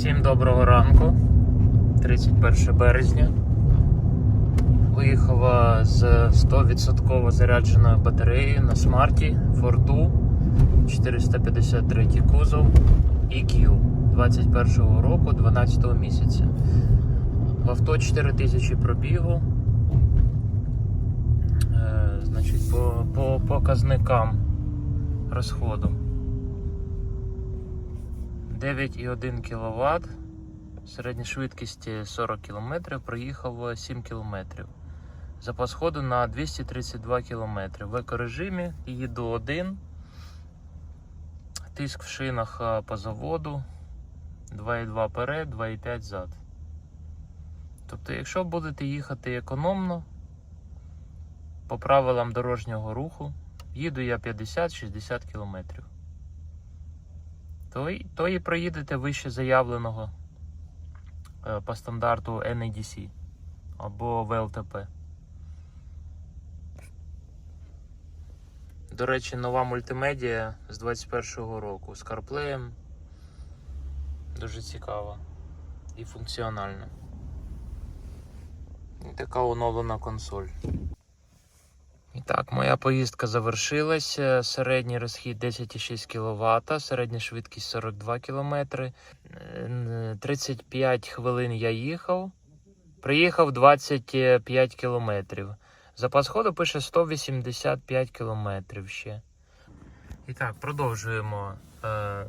Всім доброго ранку, 31 березня. Виїхала з 100% зарядженою батареєю на смарті Форту 453 кузов EQ 21 року 12 місяця. В авто 4000 пробігу. Е, значить, по, по показникам розходу. 9,1 кВт, середня швидкість 40 км, проїхав 7 км. Запас ходу на 232 км. В екорежимі їду один. Тиск в шинах по заводу 2,2 перед, 2,5 зад. Тобто, якщо будете їхати економно, по правилам дорожнього руху, їду я 50-60 км то, й- то і проїдете вище заявленого е, по стандарту NADC або ВЛТП. До речі, нова мультимедіа з 21-го року з CarPlay. Дуже цікава і функціональна. І така оновлена консоль. Так, моя поїздка завершилась. Е, Середній розхід 10,6 кВт, середня швидкість 42 км. Е, 35 хвилин я їхав. Приїхав 25 км. Запас ходу пише 185 км ще. І так, продовжуємо. Е,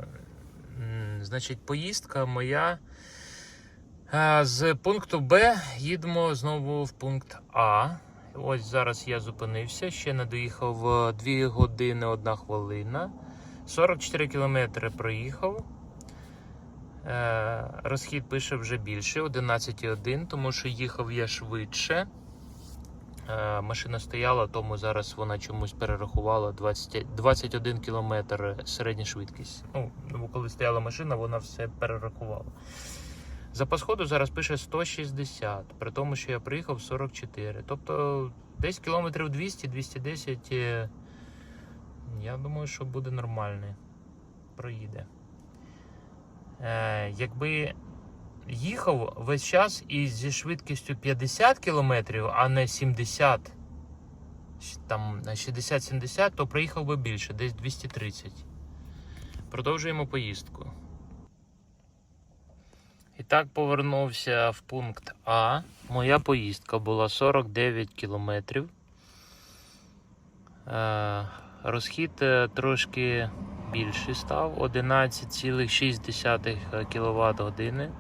Значить, поїздка моя. Е, З пункту Б їдемо знову в пункт А. Ось зараз я зупинився, ще не доїхав 2 години 1 хвилина. 44 кілометри проїхав. Е, Розхід пише вже більше 11,1, тому що їхав я швидше. Е, Машина стояла, тому зараз вона чомусь перерахувала 20, 21 км середня швидкість. Ну, коли стояла машина, вона все перерахувала. Запас ходу зараз пише 160, при тому, що я приїхав 44. Тобто десь кілометрів 200-210. е, Я думаю, що буде нормальний. Проїде. Е, якби їхав весь час і зі швидкістю 50 км, а не 70, там на 60-70, то проїхав би більше, десь 230. Продовжуємо поїздку. І так повернувся в пункт А. Моя поїздка була 49 кілометрів. Е, Розхід е, трошки більший став 11,6 кВт години.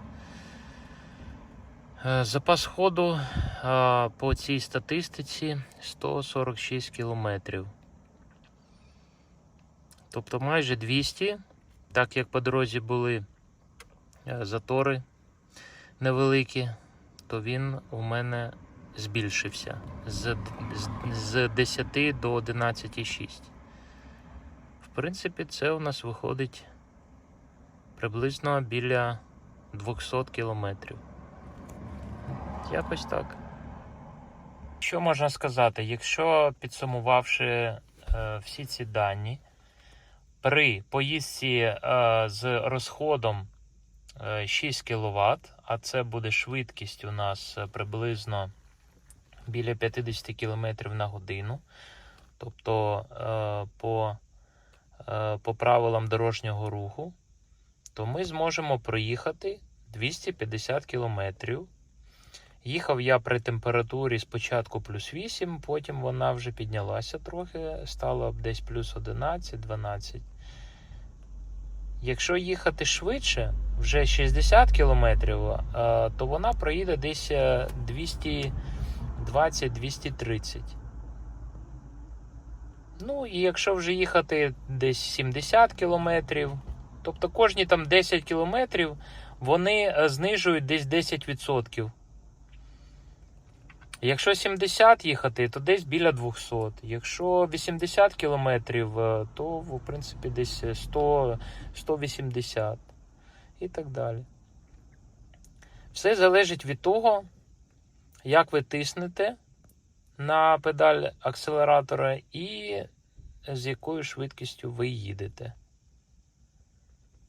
Запас ходу е, по цій статистиці 146 кілометрів. Тобто майже 200, так як по дорозі були затори невеликі, то він у мене збільшився з, з, з 10 до 11,6. В принципі, це у нас виходить приблизно біля 200 кілометрів. Якось так. Що можна сказати? Якщо підсумувавши е, всі ці дані, при поїздці е, з розходом 6 кВт, а це буде швидкість у нас е, приблизно біля 50 км на годину. Тобто е, по, е, по правилам дорожнього руху, то ми зможемо проїхати 250 км. Їхав я при температурі спочатку плюс 8, потім вона вже піднялася трохи, стало десь плюс 11-12. Якщо їхати швидше, вже 60 км, то вона проїде десь е, 220-230. Ну і якщо вже їхати десь 70 км, тобто кожні там 10 км вони е, знижують десь 10%. Якщо 70 їхати, то десь біля 200. Якщо 80 кілометрів, е, то в принципі десь 100, 180 і так далі. Все залежить від того, як ви тиснете на педаль акселератора і з якою швидкістю ви їдете.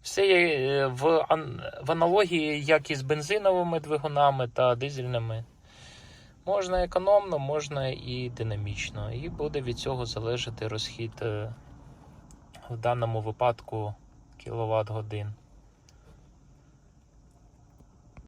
Все є е, в, в аналогії, як і з бензиновими двигунами та дизельними. Можна економно, можна і динамічно. І буде від цього залежати розхід е, в даному випадку кіловат годин.